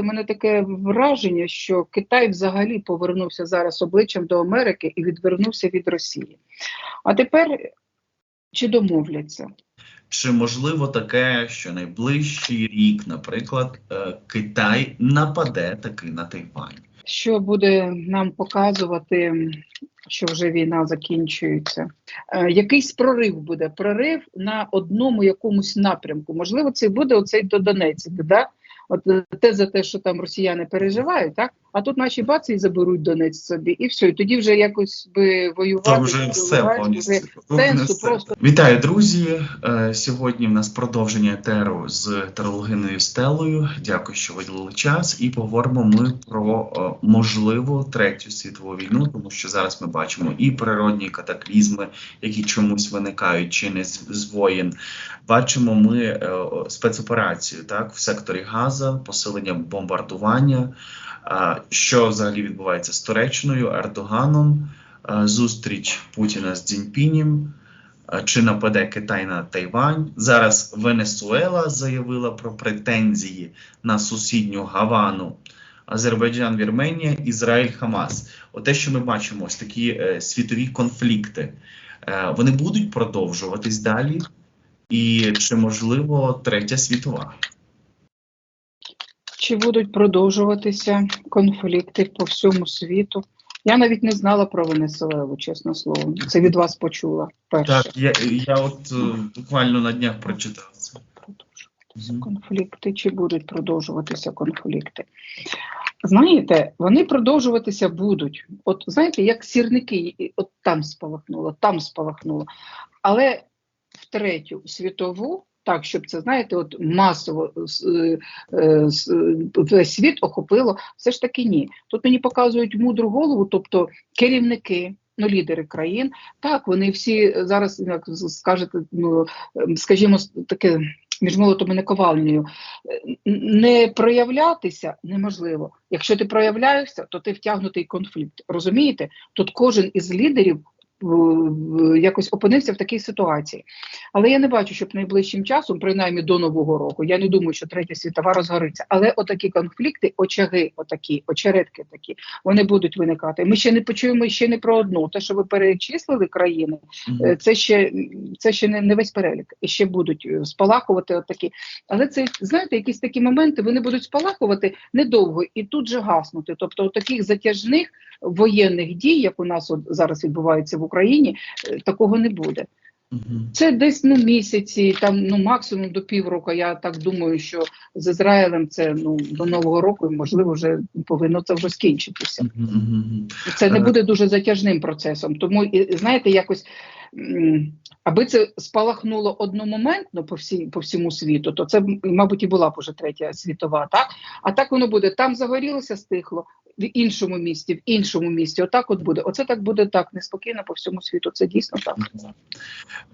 У мене таке враження, що Китай взагалі повернувся зараз обличчям до Америки і відвернувся від Росії. А тепер чи домовляться? Чи можливо таке, що найближчий рік, наприклад, е, Китай нападе таки на Тайвань? Що буде нам показувати, що вже війна закінчується? Е, якийсь прорив буде прорив на одному якомусь напрямку. Можливо, це буде оцей до Донецьк, да? От е, те за те, що там росіяни переживають, так а тут наші баці і заберуть Донець собі, і все. І тоді вже якось би воювати. Це вже все повністю. сенсу Все. просто Вітаю, друзі. Е, Сьогодні в нас продовження етеру з тарологиною Стелою. Дякую, що виділили час. І поговоримо ми про е, можливу третю світову війну, тому що зараз ми бачимо і природні катаклізми, які чомусь виникають чи не з, з воєн. Бачимо ми е, спецоперацію так в секторі Газа, посилення бомбардування. Що взагалі відбувається з Туреччиною, Ердоганом, зустріч Путіна з Цзіньпінем, а, чи нападе Китай на Тайвань? Зараз Венесуела заявила про претензії на сусідню Гавану, Азербайджан, Вірменія, Ізраїль, Хамас. Оте, що ми бачимо, ось такі е, світові конфлікти, е, вони будуть продовжуватись далі. І чи можливо третя світова? Чи будуть продовжуватися конфлікти по всьому світу? Я навіть не знала про Венесуелу, чесно слово. Це від вас почула перше. Так, я, я от е, буквально на днях прочитав це. Продовжуватися конфлікти, чи будуть продовжуватися конфлікти? Знаєте, вони продовжуватися будуть. От знаєте, як сірники, от там спалахнуло, там спалахнуло. Але в третю світову, так, щоб це, знаєте, от масово е, е, е, весь світ охопило, все ж таки ні. Тут мені показують мудру голову, тобто керівники. Ну, лідери країн, так вони всі зараз, як скажете, ну ем, скажімо, таке між молотом і наковальнею, не проявлятися неможливо. Якщо ти проявляєшся, то ти втягнутий конфлікт. Розумієте? Тут кожен із лідерів якось опинився в такій ситуації. Але я не бачу, щоб найближчим часом, принаймні до нового року, я не думаю, що третя світова розгориться. Але отакі конфлікти, очаги, отакі, очеретки такі, вони будуть виникати. Ми ще не почуємо ще не про одну. Те, що ви перечислили країни, Е, Це ще це ще не, не весь перелік. І ще будуть е, спалахувати отакі. Але це знаєте, якісь такі моменти вони будуть спалахувати недовго і тут же гаснути. Тобто, таких затяжних воєнних дій, як у нас от зараз відбувається в Україні, е, такого не буде. Це десь ну місяці, там ну максимум до півроку. Я так думаю, що з Ізраїлем це ну до нового року, і, можливо, вже повинно це вже скінчитися. Це не Е. буде дуже затяжним процесом. Тому і знаєте, якось аби це спалахнуло одномоментно по всій по всьому світу, то це мабуть і була б уже третя світова, так а так воно буде там загорілося, стихло в іншому місті, в іншому місті. Отак, от буде. Оце так буде так неспокійно по всьому світу. Це дійсно так.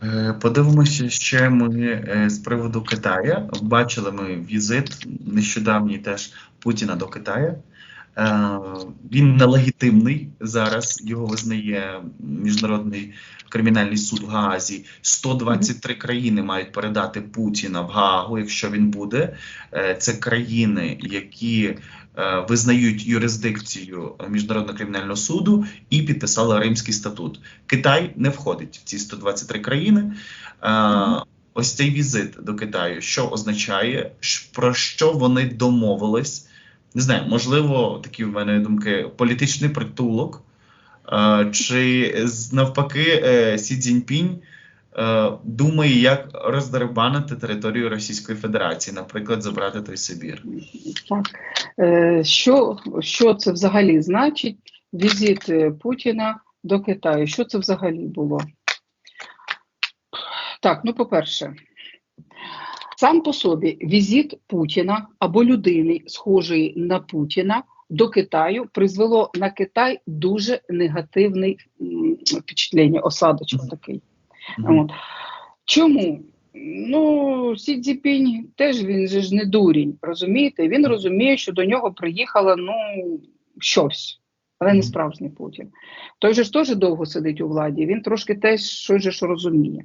Е, Подивимося ще ми е, з приводу Китаю. Бачили ми візит нещодавній теж Путіна до Китаю. Е, Він нелегітимний зараз. Його визнає міжнародний кримінальний суд в Гаазі. 123 країни мають передати Путіна в Гаагу, якщо він буде. Це країни, які визнають юрисдикцію міжнародного кримінального суду і підписали Римський статут. Китай не входить в ці 123 країни. Е, Ось цей візит до Китаю, що означає, про що вони домовились? Не знаю, можливо, такі в мене думки, політичний притулок, е, чи навпаки, е, Сі Цзіньпінь е, думає, як роздербанити територію Російської Федерації, наприклад, забрати той Сибір. Так. Е, що, що це взагалі значить? Візит е, Путіна до Китаю. Що це взагалі було? Так, ну по-перше, сам по собі візит Путіна або людини, схожої на Путіна, до Китаю призвело на Китай дуже негативне м, впечатлення, осадочок такий. Мгм. От. Чому? Ну, Сі Цзіпінь теж він же ж не дурень, розумієте? Він розуміє, що до нього приїхало ну, щось, але не справжній Путін. Той же ж теж довго сидить у владі, він трошки теж щось же ж розуміє.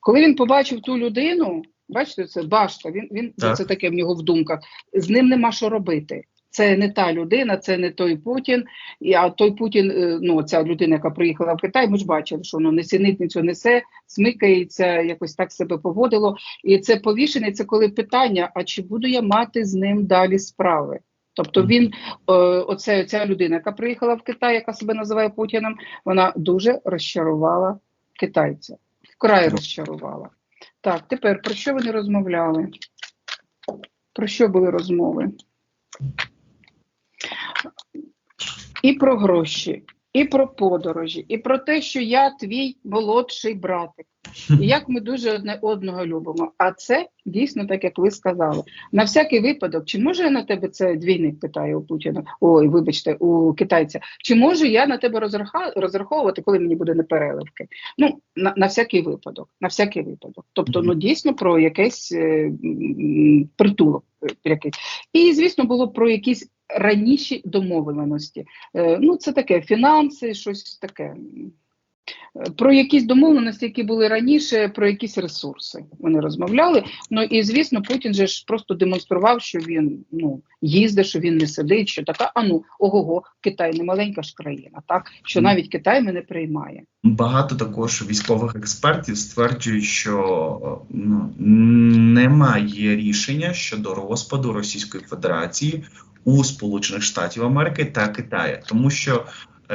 Коли він побачив ту людину, Бачите, це башта. Він він Так. це таке в нього в думках. З ним нема що робити. Це не та людина, це не той Путін. І, а той Путін, е, ну ця людина, яка приїхала в Китай, ми ж бачили, що воно несенітницю несе, смикається, якось так себе поводило. І це повішений, це коли питання: а чи буду я мати з ним далі справи? Тобто він, е, оце ця людина, яка приїхала в Китай, яка себе називає Путіним, вона дуже розчарувала китайця. Вкрай розчарувала. Так, тепер про що вони розмовляли? Про що були розмови? І про гроші, і про подорожі, і про те, що я твій молодший братик. І як ми дуже одне одного любимо. А це дійсно так, як ви сказали. На всякий випадок, чи може я на тебе це двійник питає у Путіна? Ой, вибачте, у китайця. Чи можу я на тебе розраха- розраховувати, коли мені буде непереливки? Ну, на, на всякий випадок. На всякий випадок. Тобто, ну дійсно про якийсь е, притулок. якийсь. І, звісно, було про якісь раніші домовленості. Е, ну, це таке фінанси, щось таке. Про якісь домовленості, які були раніше, про якісь ресурси вони розмовляли. Ну і звісно, Путін же ж просто демонстрував, що він ну їздить, що він не сидить, що така, а ну ого, Китай не маленька ж країна, так що навіть Китай мене приймає. Багато також військових експертів стверджують, що ну, немає рішення щодо розпаду Російської Федерації у Сполучених Штатів Америки та Китаї, тому що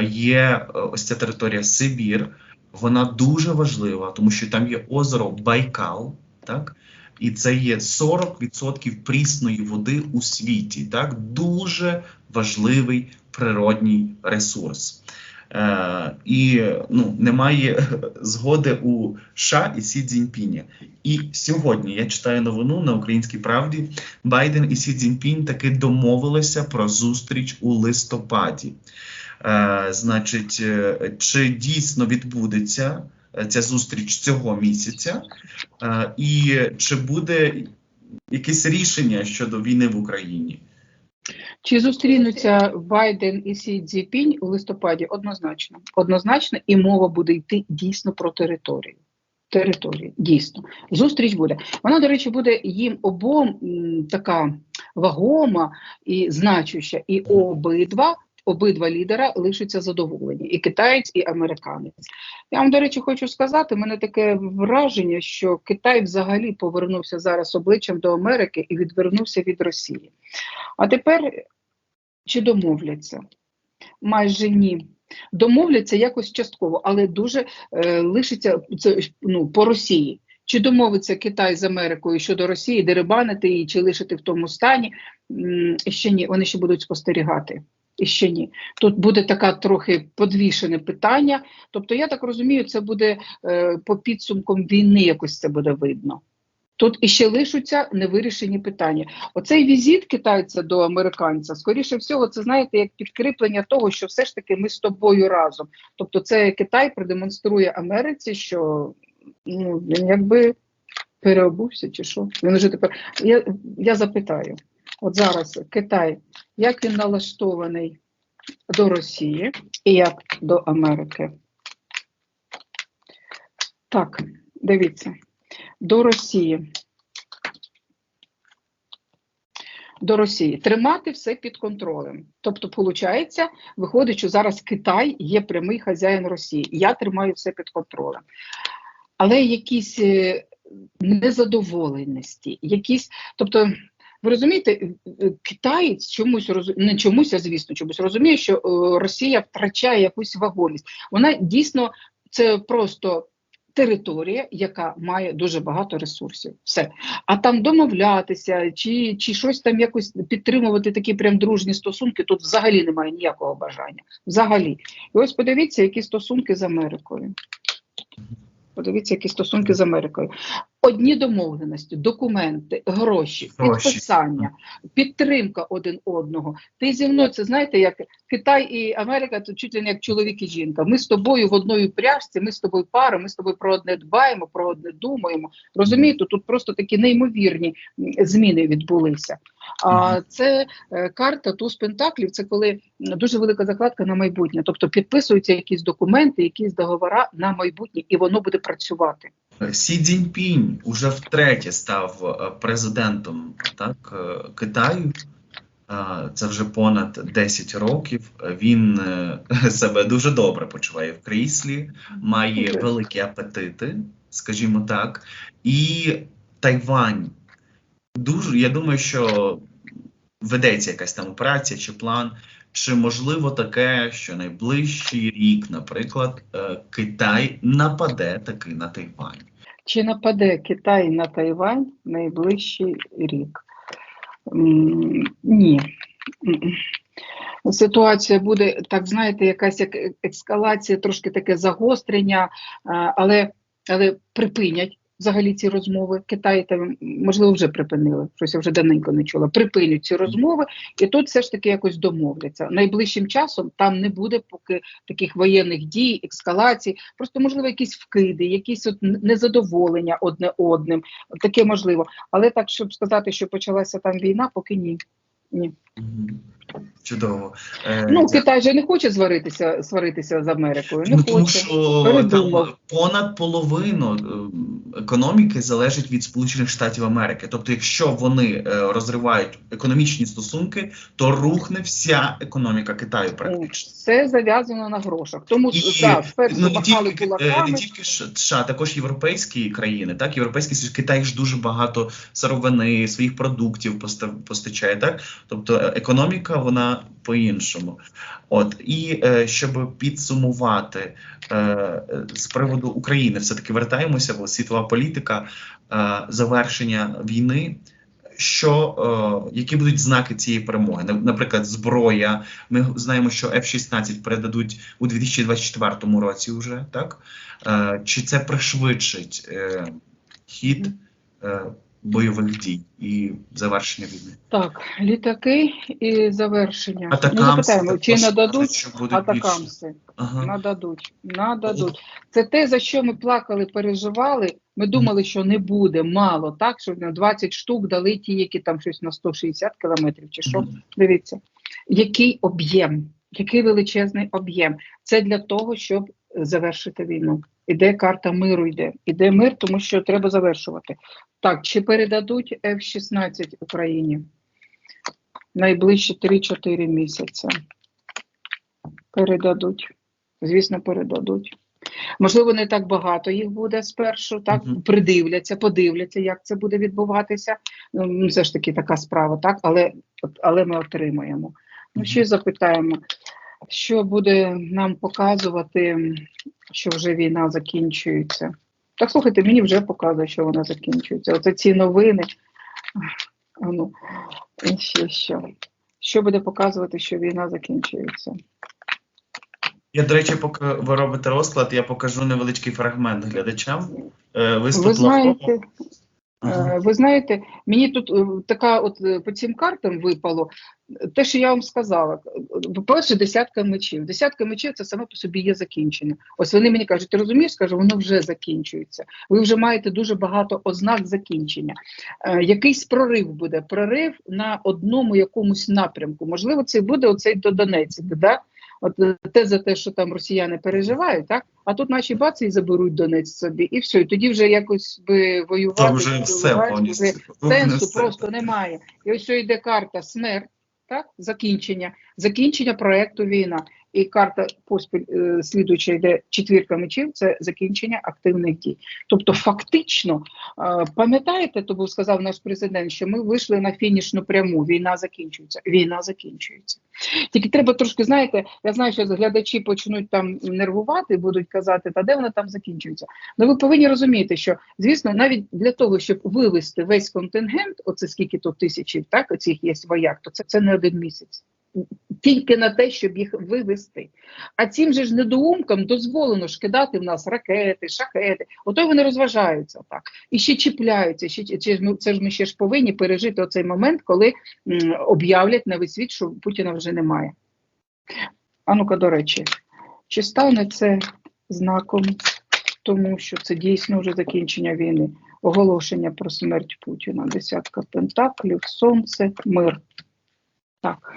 є е, ось ця територія Сибір, вона дуже важлива, тому що там є озеро Байкал, так. І це є 40% прісної води у світі, так дуже важливий природній ресурс. Е, і ну, немає згоди у США і Сі Цзіньпіня. І сьогодні я читаю новину на Українській правді. Байден і Сі Цзіньпінь таки домовилися про зустріч у листопаді. Е, значить, е, чи дійсно відбудеться е, ця зустріч цього місяця, е, і чи буде якесь рішення щодо війни в Україні? Чи зустрінуться Байден і Сі Цзіпінь у листопаді? Однозначно. Однозначно, і мова буде йти дійсно про територію. Території, дійсно. Зустріч буде. Вона, до речі, буде їм обом така вагома і значуща, і обидва. Обидва лідера лишаться задоволені, і китаєць, і американець. Я вам, до речі, хочу сказати, мене таке враження, що Китай взагалі повернувся зараз обличчям до Америки і відвернувся від Росії. А тепер чи домовляться? Майже ні. Домовляться якось частково, але дуже е, лишиться це ну, по Росії. Чи домовиться Китай з Америкою щодо Росії, дерибанити її, чи лишити в тому стані? Ще ні, вони ще будуть спостерігати. І ще ні. Тут буде така трохи подвішене питання. Тобто, я так розумію, це буде е, по підсумкам війни, якось це буде видно. Тут іще лишаться невирішені питання. Оцей візит китайця до американця, скоріше всього, це знаєте, як підкріплення того, що все ж таки ми з тобою разом. Тобто, це Китай продемонструє Америці, що ну, він якби переобувся чи що. Він вже тепер. Я, я запитаю: от зараз Китай, як він налаштований до Росії і як до Америки? Так, дивіться. До Росії. До Росії тримати все під контролем. Тобто, виходить, виходить, що зараз Китай є прямий хазяїн Росії. Я тримаю все під контролем. Але якісь е, незадоволеності, якісь, тобто. Ви розумієте, е, китаєць чомусь роз... не чомусь, а звісно, чомусь розуміє, що е, Росія втрачає якусь вагомість. Вона дійсно це просто територія, яка має дуже багато ресурсів. Все. А там домовлятися чи, чи щось там якось підтримувати такі прям дружні стосунки, тут взагалі немає ніякого бажання. Взагалі. І ось подивіться, які стосунки з Америкою. Подивіться, які стосунки з Америкою. Одні домовленості, документи, гроші, Гроші. підписання, підтримка один одного. Ти зі мною це знаєте, як Китай і Америка, то чуть ли не як чоловік і жінка. Ми з тобою в одній пряжці, ми з тобою пара, ми з тобою про одне дбаємо, про одне думаємо. Розумієте, тут просто такі неймовірні зміни відбулися. А це е, карта туз пентаклів. Це коли дуже велика закладка на майбутнє. Тобто підписуються якісь документи, якісь договори на майбутнє, і воно буде працювати. Сі Цзіньпінь уже втретє став е, президентом так, е, Китаю. Е, Це вже понад 10 років. Він себе дуже добре почуває в кріслі, має великі апетити, скажімо так. І Тайвань дуже, я думаю, що ведеться якась там операція чи план. Чи можливо таке, що найближчий рік, наприклад, е, Китай нападе таки на Тайвань? Чи нападе Китай на Тайвань найближчий рік? Ні. Ситуація буде, так знаєте, якась як е- ескалація, трошки таке загострення, але, але припинять взагалі ці розмови. Китай там, можливо, вже припинили, щось я вже давненько не чула. Припинять ці розмови, і тут все ж таки якось домовляться. Найближчим часом там не буде поки таких воєнних дій, ескалацій, просто можливо якісь вкиди, якісь от незадоволення одне одним. Таке можливо. Але так, щоб сказати, що почалася там війна, поки ні. Ні. Чудово. Е, Ну, Китай же не хоче сваритися, сваритися з Америкою. Не ну, тому хоче. що Передумав. там понад половину е, економіки залежить від Сполучених Штатів Америки. Тобто, якщо вони е, розривають економічні стосунки, то рухне вся економіка Китаю практично. Все зав'язано на грошах. Тому І, спершу ну, не тільки, е, кулаками. не тільки США, також європейські країни, так європейський Союз, Китай ж дуже багато сировини, своїх продуктів поста- постачає, так тобто е, економіка вона по-іншому. От і е, щоб підсумувати е, з приводу України, все таки вертаємося, бо світова політика е, завершення війни. Що е, які будуть знаки цієї перемоги? Наприклад, зброя. Ми знаємо, що F-16 передадуть у 2024 році. Вже так е, чи це пришвидшить е, хід е, бойових дій і завершення війни? Так, літаки і завершення. ну, Атакамси запитаємо, чи нададуть атакамси? Ага. Нададуть, нададуть. Це те, за що ми плакали, переживали. Ми думали, що не буде мало, так? Що на 20 штук дали ті, які там щось на 160 кілометрів, чи що. Дивіться, який об'єм, який величезний об'єм. Це для того, щоб завершити війну. Іде карта миру, йде. Іде мир, тому що треба завершувати. Так, чи передадуть F-16 Україні? Найближчі 3-4 місяці. Передадуть. Звісно, передадуть. Можливо, не так багато їх буде спершу, так Мгм. придивляться, подивляться, як це буде відбуватися. Ну, все ж таки така справа, так, але, але ми отримаємо. Ну, Мгм. ще запитаємо, що буде нам показувати, що вже війна закінчується. Так слухайте, мені вже показує, що вона закінчується. Оце ці новини. Ну, і ще що. Що буде показувати, що війна закінчується? Я, до речі, поки ви робите розклад, я покажу невеличкий фрагмент глядачам. Е, Виступ Ви знаєте, Ви знаєте, мені тут е, така, от е, по цим картам випало е, те, що я вам сказала. Е, По-перше, десятка мечів. Десятка мечів це саме по собі є закінчення. Ось вони мені кажуть, ти розумієш, кажу, воно вже закінчується. Ви вже маєте дуже багато ознак закінчення. Е, якийсь прорив буде, прорив на одному якомусь напрямку. Можливо, це буде оцей до Донецьк, да? От е, те за те, що там росіяни переживають, так? А тут наші баці і заберуть Донець собі, і все. І тоді вже якось би воювати. Там вже все повністю. Сенсу все. просто немає. І ось що йде карта смерть, так? Закінчення, закінчення проекту війна. І карта поспіль е, слідуюча йде четвірка мечів, це закінчення активних дій. Тобто, фактично, е, пам'ятаєте, то був сказав наш президент, що ми вийшли на фінішну пряму. Війна закінчується. Війна закінчується. Тільки треба трошки, знаєте, я знаю, що глядачі почнуть там нервувати, будуть казати, та де вона там закінчується. Ну ви повинні розуміти, що звісно, навіть для того, щоб вивести весь контингент, оце скільки тут тисячів, так оцих є вояк, то це, це не один місяць. Тільки на те, щоб їх вивести. А цим же ж недоумкам дозволено ж кидати в нас ракети, шахети. Ото вони розважаються так. І ще чіпляються. Ще, це ж ми ще ж повинні пережити оцей момент, коли об'являть на весь світ, що Путіна вже немає. А ну-ка, до речі, чи стане це знаком тому, що це дійсно вже закінчення війни? Оголошення про смерть Путіна, десятка пентаклів, сонце, мир. Так.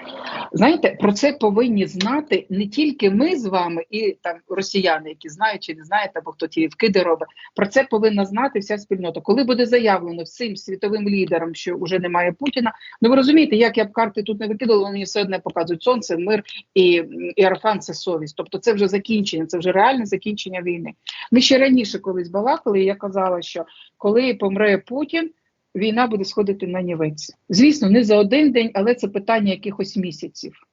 Знаєте, про це повинні знати не тільки ми з вами, і там росіяни, які знають чи не знають, або хто ті вкиди робить. Про це повинна знати вся спільнота. Коли буде заявлено всім світовим лідерам, що вже немає Путіна, ну ви розумієте, як я б карти тут не викидала, вони все одне показують сонце, мир і, і Арафан це совість. Тобто це вже закінчення, це вже реальне закінчення війни. Ми ще раніше колись балакали, і я казала, що коли помре Путін. Війна буде сходити на нівець. Звісно, не за один день, але це питання якихось місяців.